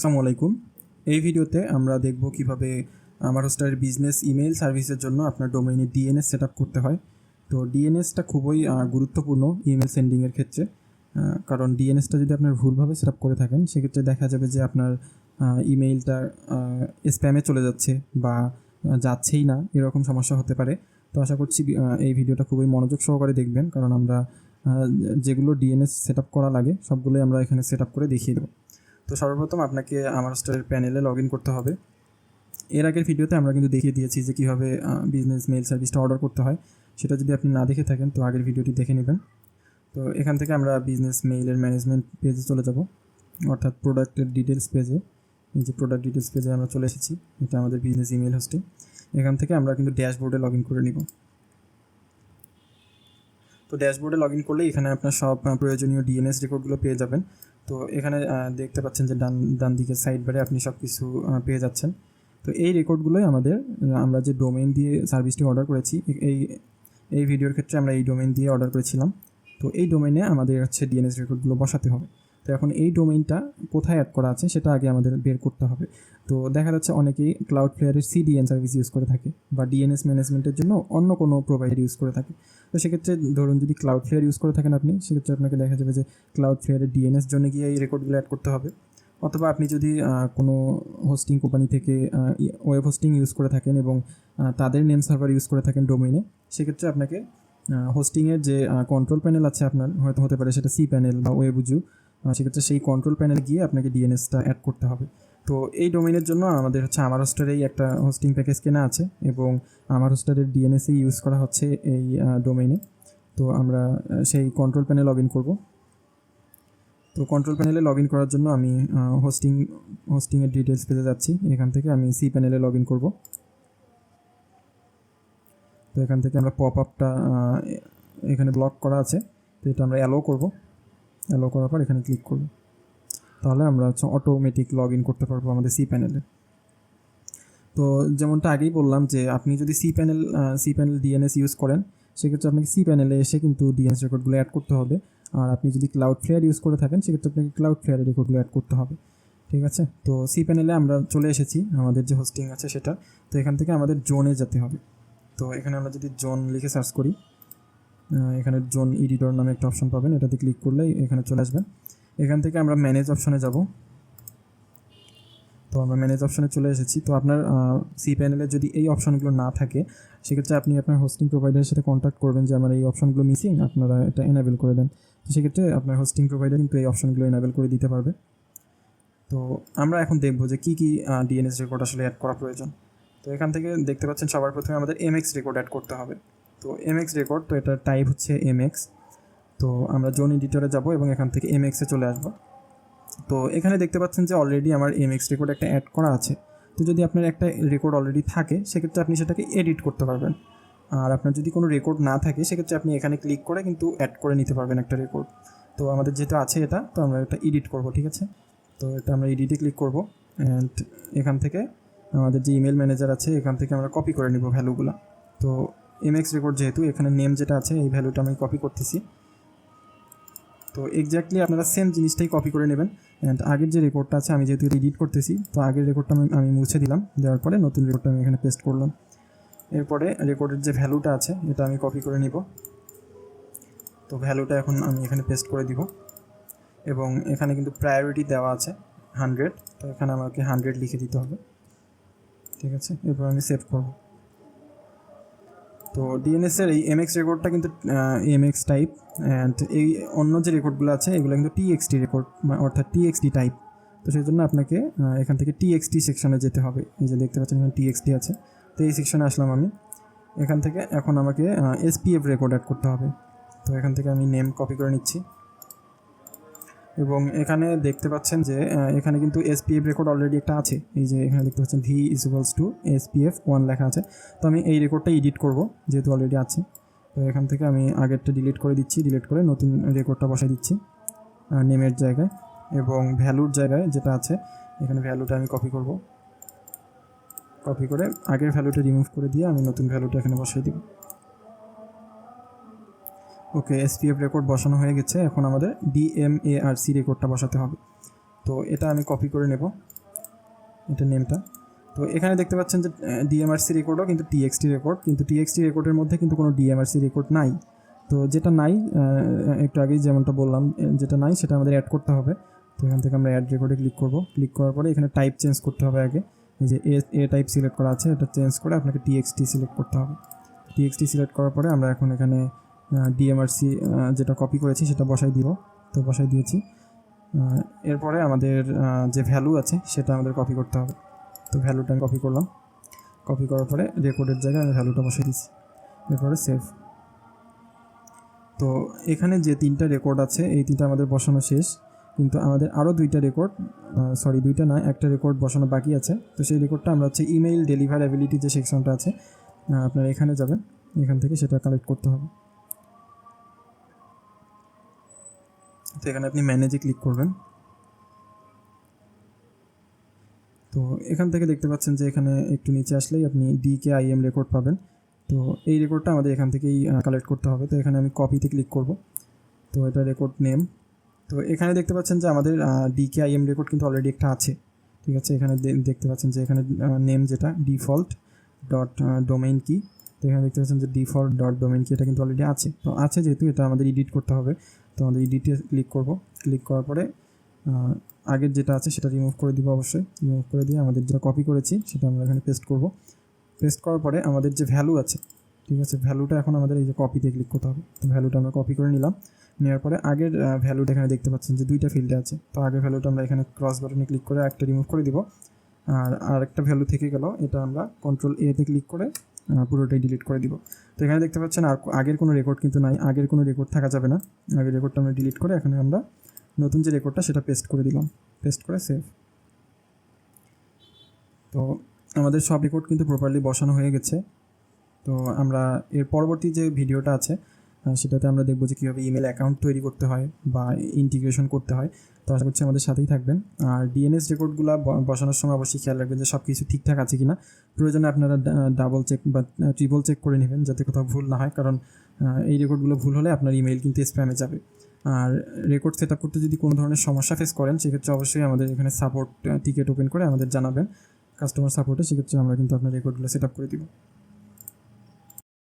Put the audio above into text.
আসসালামু আলাইকুম। এই ভিডিওতে আমরা দেখব কীভাবে আমার হোস্টারের বিজনেস ইমেল সার্ভিসের জন্য আপনার ডোমেইনে ডিএনএস সেট করতে হয়। তো ডিএনএসটা খুবই গুরুত্বপূর্ণ ইমেল সেন্ডিংয়ের ক্ষেত্রে। কারণ ডিএনএসটা যদি আপনার ভুলভাবে সেট করে থাকেন, সেক্ষেত্রে দেখা যাবে যে আপনার ইমেইলটা স্প্যামে চলে যাচ্ছে বা যাচ্ছেই না, এরকম সমস্যা হতে পারে। তো আশা করছি এই ভিডিওটা খুবই মনোযোগ সহকারে দেখবেন। কারণ আমরা যেগুলো ডিএনএস সেট করা লাগে, সবগুলোই আমরা এখানে সেট করে দেখিয়ে দেবো। তো সর্বপ্রথম আপনাকে আমার স্টোরের প্যানেলে লগ করতে হবে। এর আগের ভিডিওতে আমরা কিন্তু দেখিয়ে দিয়েছি যে কীভাবে বিজনেস মেল সার্ভিসটা অর্ডার করতে হয়। সেটা যদি আপনি না দেখে থাকেন, তো আগের ভিডিওটি দেখে নেবেন। তো এখান থেকে আমরা বিজনেস মেইলের ম্যানেজমেন্ট পেজে চলে যাব। অর্থাৎ প্রোডাক্টের ডিটেলস পেজে এই যে প্রোডাক্ট ডিটেলস পেজে আমরা চলে এসেছি। এটা আমাদের বিজনেস ইমেল হোস্টিং এখান থেকে আমরা কিন্তু ড্যাশবোর্ডে লগ করে নিব। তো ড্যাশবোর্ডে লগ করলে এখানে আপনার সব প্রয়োজনীয় ডিএনএস রেকর্ডগুলো পেয়ে যাবেন। তো এখানে দেখতে পাচ্ছেন যে ডান ডান দিকে সাইড বারে আপনি সব কিছু পেয়ে যাচ্ছেন। তো এই রেকর্ডগুলোই আমাদের আমরা যে ডোমেইন দিয়ে সার্ভিসটি অর্ডার করেছি এই এই ভিডিওর ক্ষেত্রে আমরা এই ডোমেইন দিয়ে অর্ডার করেছিলাম। তো এই ডোমেইনে আমাদের হচ্ছে ডিএনএস রেকর্ডগুলো বসাতে হবে। তো এখন এই ডোমেইনটা কোথায় অ্যাড করা আছে সেটা আগে আমাদের বের করতে হবে। তো দেখা যাচ্ছে অনেকেই ক্লাউড প্লেয়ারের সিডিএন সার্ভিস ইউজ করে থাকে বা ডিএনএস ম্যানেজমেন্টের জন্য অন্য কোনো প্রোভাইডার ইউজ করে থাকে। তো সেক্ষেত্রে ধরুন যদি ক্লাউড ফ্লেয়ার ইউজ করে থাকেন আপনি, সেক্ষেত্রে আপনাকে দেখা যাবে যে ক্লাউড ফ্লেয়ারের ডিএনএস জন্য গিয়ে এই রেকর্ডগুলো অ্যাড করতে হবে। অথবা আপনি যদি কোনো হোস্টিং কোম্পানি থেকে ওয়েব হোস্টিং ইউজ করে থাকেন এবং তাদের নেম সার্ভার ইউজ করে থাকেন ডোমেইনে সেক্ষেত্রে আপনাকে হোস্টিংয়ের যে কন্ট্রোল প্যানেল আছে আপনার, হয়তো হতে পারে সেটা সি প্যানেল বা ওয়েবুজু সেক্ষেত্রে সেই কন্ট্রোল প্যানেলে গিয়ে আপনাকে ডিএনএসটা অ্যাড করতে হবে। তো এই ডোমেইনের জন্য আমাদের হচ্ছে আমার হোস্টারেই একটা হোস্টিং প্যাকেজ কেনা আছে এবং আমার হোস্টারের ডিএনএসই ইউজ করা হচ্ছে এই ডোমেইনে তো আমরা সেই কন্ট্রোল প্যানেল লগ ইন করব। তো কন্ট্রোল প্যানেলে লগ ইন করার জন্য আমি হোস্টিং হোস্টিংয়ের ডিটেলস পেতে যাচ্ছি। এখান থেকে আমি সি প্যানেলে লগ ইন করব। তো এখান থেকে আমরা পপ আপটা এখানে ব্লক করা আছে। তো এটা আমরা অ্যালো করব। অ্যালো করার পর এখানে ক্লিক করব। তাহলে আমরা হচ্ছে অটোমেটিক লগ ইন করতে পারব আমাদের সি প্যানেলে তো যেমনটা আগেই বললাম যে আপনি যদি C panel C panel DNS use করেন, সেক্ষেত্রে আপনাকে সি প্যানেলে এসে কিন্তু ডিএনএস রেকর্ডগুলো অ্যাড করতে হবে। আর আপনি যদি ক্লাউড ফ্লেয়ার ইউজ করে থাকেন, সেক্ষেত্রে আপনাকে ক্লাউড ফ্লেয়ারের রেকর্ডগুলো অ্যাড করতে হবে। ঠিক আছে? তো সি প্যানেলে আমরা চলে এসেছি, আমাদের যে হোস্টিং আছে সেটা। তো এখান থেকে আমাদের জোনে যেতে হবে। তো এখানে আমরা যদি জোন লিখে সার্চ করি এখানে জোন এডিটর নামে একটা অপশন পাবেন। এটাতে ক্লিক করলেই এখানে চলে আসবেন। এখান থেকে আমরা ম্যানেজ অপশনে যাব। তো আমরা ম্যানেজ অপশনে চলে এসেছি। তো আপনার সি প্যানেলে যদি এই অপশনগুলো না থাকে, সেক্ষেত্রে আপনি আপনার হোস্টিং প্রোভাইডারের সাথে কন্ট্যাক্ট করবেন যে আমার এই অপশনগুলো মিসিং আপনারা এটা এনাবেল করে দেন। সেক্ষেত্রে আপনার হোস্টিং প্রোভাইডার কিন্তু এই অপশনগুলো এনাবেল করে দিতে পারবে। তো আমরা এখন দেখব যে কী কী ডিএনএস রেকর্ড আসলে অ্যাড করা প্রয়োজন। তো এখান থেকে দেখতে পাচ্ছেন সবার প্রথমে আমাদের এমএক্স রেকর্ড অ্যাড করতে হবে। তো এমএক্স রেকর্ড তো এটার টাইপ হচ্ছে এমএক্স তো আমরা জোন এডিটরে যাব এবং এখান থেকে এমএক্সে চলে আসব। তো এখানে দেখতে পাচ্ছেন যে অলরেডি আমার এমএক্স রেকর্ড একটা অ্যাড করা আছে। তো যদি আপনার একটা রেকর্ড অলরেডি থাকে, সেক্ষেত্রে আপনি সেটাকে এডিট করতে পারবেন। আর আপনার যদি কোনো রেকর্ড না থাকে, সেক্ষেত্রে আপনি এখানে ক্লিক করে কিন্তু অ্যাড করে নিতে পারবেন একটা রেকর্ড তো আমাদের যেহেতু আছে এটা, তো আমরা এটা এডিট করব, ঠিক আছে? তো এটা আমরা এডিটে ক্লিক করব অ্যান্ড এখান থেকে আমাদের যে ইমেল ম্যানেজার আছে, এখান থেকে আমরা কপি করে নিব ভ্যালুগুলো তো এমএক্স রেকর্ড যেহেতু, এখানে নেম যেটা আছে, এই ভ্যালুটা আমি কপি করতেছি। তো এক্স্যাক্টলি আপনারা সেম জিনিসটাই কপি করে নেবেন। অ্যান্ড আগের যে রেকর্ডটা আছে, আমি যেহেতু এডিট করতেছি, তো আগের রেকর্ডটা আমি আমি মুছে দিলাম। দেওয়ার পরে নতুন রেকর্ডটা আমি এখানে পেস্ট করলাম। এরপরে রেকর্ডের যে ভ্যালুটা আছে, এটা আমি কপি করে নিব। তো ভ্যালুটা এখন আমি এখানে পেস্ট করে দিব। এবং এখানে কিন্তু প্রায়োরিটি দেওয়া আছে হান্ড্রেড তো এখানে আমাকে হান্ড্রেড লিখে দিতে হবে। ঠিক আছে? এরপর আমি সেভ করব। তো ডিএনএস ডিএনএসের এই এমএক্স রেকর্ডটা কিন্তু এমএক্স টাইপ অ্যান্ড এই অন্য যে রেকর্ডগুলো আছে, এগুলো কিন্তু টিএক্সটি রেকর্ড অর্থাৎ টিএক্সটি টাইপ তো সেই জন্য আপনাকে এখান থেকে টিএক্সটি সেকশনে যেতে হবে। এই যে দেখতে পাচ্ছেন এখানে টিএক্সটি আছে। তো এই সেকশনে আসলাম আমি। এখান থেকে এখন আমাকে এসপিএফ রেকর্ড অ্যাড করতে হবে। তো এখান থেকে আমি নেম কপি করে নিচ্ছি। এবং এখানে দেখতে পাচ্ছেন যে এখানে কিন্তু এসপিএফ রেকর্ড অলরেডি একটা আছে। এই যে এখানে দেখতে পাচ্ছেন V is equals to SPF one লেখা আছে। তো আমি এই রেকর্ডটা এডিট করব, যেহেতু অলরেডি আছে। তো এখান থেকে আমি আগেরটা ডিলিট করে দিচ্ছি ডিলিট করে নতুন রেকর্ডটা বসাই দিচ্ছি নেমের জায়গায় এবং ভ্যালুর জায়গায় যেটা আছে, এখানে ভ্যালুটা আমি কপি করব। কপি করে আগের ভ্যালুটা রিমুভ করে দিয়ে আমি নতুন ভ্যালুটা এখানে বসাই দিব। ওকে এসপিএফ রেকর্ড বসানো হয়ে গেছে। এখন আমাদের ডিএমএআরসি রেকর্ডটা বসাতে হবে। তো এটা আমি কপি করে নেব। এটা নেমটা তো এখানে দেখতে পাচ্ছেন যে ডিএমআরসি রেকর্ডও কিন্তু টিএক্সটি রেকর্ড কিন্তু টিএক্সটি রেকর্ডের মধ্যে কিন্তু কোনো ডিএমআরসি রেকর্ড নাই। তো যেটা নাই একটু আগেই যেমনটা বললাম যেটা নাই সেটা আমাদের অ্যাড করতে হবে। তো এখান থেকে আমরা অ্যাড রেকর্ডে ক্লিক করব। ক্লিক করার পরে এখানে টাইপ চেঞ্জ করতে হবে আগে। এই যে এ এ টাইপ সিলেক্ট করা আছে, এটা চেঞ্জ করে আপনাকে টিএক্সটি সিলেক্ট করতে হবে। টিএক্সটি সিলেক্ট করার পরে আমরা এখন এখানে ডিএমআরসি যেটা কপি করেছি সেটা বসাই দিব। তো বসাই দিয়েছি। এরপরে আমাদের যে ভ্যালু আছে সেটা আমাদের কপি করতে হবে। তো ভ্যালুটা আমি কপি করলাম। কপি করার পরে রেকর্ডের জায়গায় আমি ভ্যালুটা বসিয়ে দিচ্ছি। এরপরে সেভ তো এখানে যে তিনটা রেকর্ড আছে, এই তিনটা আমাদের বসানো শেষ। কিন্তু আমাদের আরও দুইটা রেকর্ড সরি দুইটা নয়, একটা রেকর্ড বসানো বাকি আছে। তো সেই রেকর্ডটা আমরা হচ্ছে ইমেইল ডেলিভার অ্যাবিলিটি যে সেকশনটা আছে আপনারা এখানে যাবেন। এখান থেকে সেটা কালেক্ট করতে হবে। তো এখানে আপনি ম্যানেজে ক্লিক করবেন। তো এখান থেকে দেখতে পাচ্ছেন যে এখানে একটু নিচে আসলেই আপনি ডিকে আইএম রেকর্ড পাবেন। তো এই রেকর্ডটা আমাদের এখান থেকেই কালেক্ট করতে হবে। তো এখানে আমি কপিতে ক্লিক করব। তো এটা রেকর্ড নেম তো এখানে দেখতে পাচ্ছেন যে আমাদের ডিকে আইএম রেকর্ড কিন্তু অলরেডি একটা আছে। ঠিক আছে? এখানে দেখতে পাচ্ছেন যে এখানে নেম যেটা ডিফল্ট ডট ডোমেইন কি তো এখানে দেখতে পাচ্ছেন যে ডিফল্ট ডট ডোমেইন কি এটা কিন্তু অলরেডি আছে। তো আছে যেহেতু, এটা আমাদের এডিট করতে হবে। তো আমাদের এডিটে ক্লিক করব। ক্লিক করার পরে আগের যেটা আছে সেটা রিমুভ করে দিব অবশ্যই। রিমুভ করে দিয়ে আমাদের যেটা কপি করেছি সেটা আমরা এখানে পেস্ট করব। পেস্ট করার পরে আমাদের যে ভ্যালু আছে, ঠিক আছে ভ্যালুটা এখন আমাদের এই যে কপিতে ক্লিক করতে হবে। তো ভ্যালুটা আমরা কপি করে নিলাম। নেওয়ার পরে আগের ভ্যালুটা এখানে দেখতে পাচ্ছেন যে দুইটা ফিল্ডে আছে। তো আগের ভ্যালুটা আমরা এখানে ক্রস বাটনে ক্লিক করে একটা রিমুভ করে দিব। আর আরেকটা ভ্যালু থেকে গেল, এটা আমরা কন্ট্রোল এতে ক্লিক করে পুরোটাই ডিলিট করে দিব। তো এখানে দেখতে পাচ্ছেন আর আগের কোনো রেকর্ড কিন্তু নাই। আগের কোনো রেকর্ড থাকা যাবে না। আগের রেকর্ডটা আমরা ডিলিট করে এখানে আমরা নতুন যে রেকর্ডটা সেটা পেস্ট করে দিলাম। পেস্ট করে সেভ তো আমাদের সব রেকর্ড কিন্তু প্রপারলি বসানো হয়ে গেছে। তো আমরা এর পরবর্তী যে ভিডিওটা আছে সেটাতে আমরা দেখব যে কীভাবে ইমেল অ্যাকাউন্ট তৈরি করতে হয় বা ইন্টিগ্রেশন করতে হয়। তো আশা করছি আমাদের সাথেই থাকবেন। আর ডিএনএস রেকর্ডগুলো বসানোর সময় অবশ্যই খেয়াল রাখবেন যে সব কিছু ঠিকঠাক আছে কি না প্রয়োজনে আপনারা ডাবল চেক বা ট্রিপল চেক করে নেবেন যাতে কোথাও ভুল না হয়। কারণ এই রেকর্ডগুলো ভুল হলে আপনার ইমেল কিন্তু স্প্যামে যাবে। আর রেকর্ড সেট আপ করতে যদি কোনো ধরনের সমস্যা ফেস করেন, সেক্ষেত্রে অবশ্যই আমাদের এখানে সাপোর্ট টিকিট ওপেন করে আমাদের জানাবেন। কাস্টমার সাপোর্টে সেক্ষেত্রে আমরা কিন্তু আপনার রেকর্ডগুলো সেট করে দিব।